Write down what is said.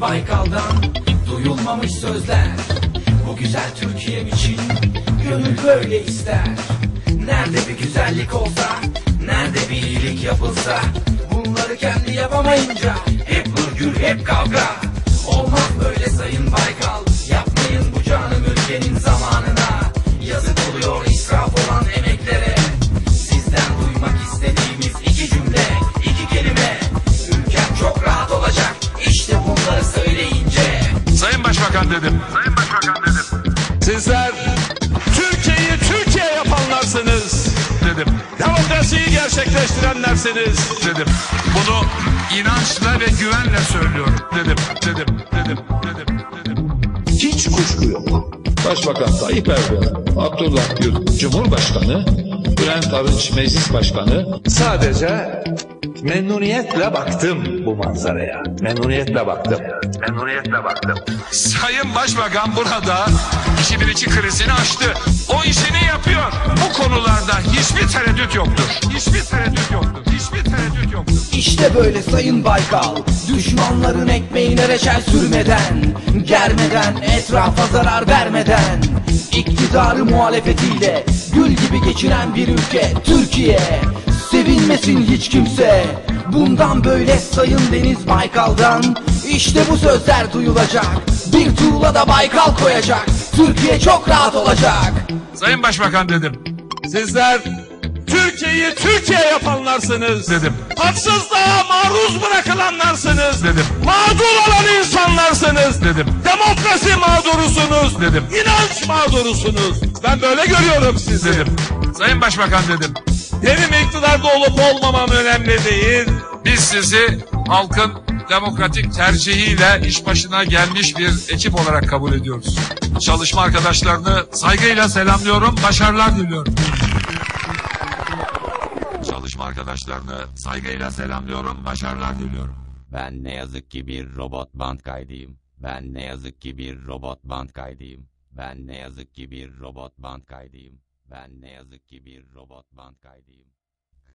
Baykal'dan duyulmamış sözler. Bu güzel Türkiye'm için gönül böyle ister. Nerede bir güzellik olsa, nerede bir iyilik yapılsa Bunları kendi yapamayınca hep hırgür hep kavga. Olmaz böyle sayın Baykal Başbakan dedim. Sayın Başbakan dedim. Sizler Türkiye'yi Türkiye yapanlarsınız dedim. Demokrasiyi gerçekleştirenlersiniz dedim. Bunu inançla ve güvenle söylüyorum dedim. Dedim. Dedim. Dedim. Dedim. Hiç kuşku yok. Başbakan Tayyip Erdoğan, Abdullah Gül Cumhurbaşkanı, Bülent Arınç Meclis Başkanı Sadece memnuniyetle baktım bu manzaraya. Memnuniyetle baktım. Memnuniyetle baktım. Sayın Başbakan burada 2002 krizini aştı. O işini yapıyor. Bu konularda hiçbir tereddüt yoktur. Hiçbir tereddüt yoktur. Hiçbir tereddüt yoktur. İşte böyle sayın Baykal Düşmanların ekmeğine reçel sürmeden Germeden etrafa zarar vermeden İktidarı muhalefetiyle Gül gibi geçinen bir ülke Türkiye. Sevinmesin hiç kimse. Bundan böyle sayın Deniz Baykal'dan İşte bu sözler duyulacak. Bir tuğla da Baykal koyacak. Türkiye çok rahat olacak. Sayın Başbakan dedim. Sizler Türkiye'yi Türkiye yapanlarsınız dedim. Haksızlığa maruz bırakılanlarsınız dedim. Mağdur olan insanlarsınız dedim. Demokrasi mağdurusunuz dedim. İnanç mağdurusunuz. Ben böyle görüyorum sizi dedim. Sayın Başbakan dedim. Benim iktidarda olup olmamam önemli değil. Biz sizi halkın demokratik tercihiyle iş başına gelmiş bir ekip olarak kabul ediyoruz. Çalışma arkadaşlarını saygıyla selamlıyorum, başarılar diliyorum. Çalışma arkadaşlarını saygıyla selamlıyorum, başarılar diliyorum. Ben ne yazık ki bir robot band kaydıyım. Ben ne yazık ki bir robot band kaydıyım. Ben ne yazık ki bir robot band kaydıyım. Ben ne yazık ki bir robot band kaydıyım.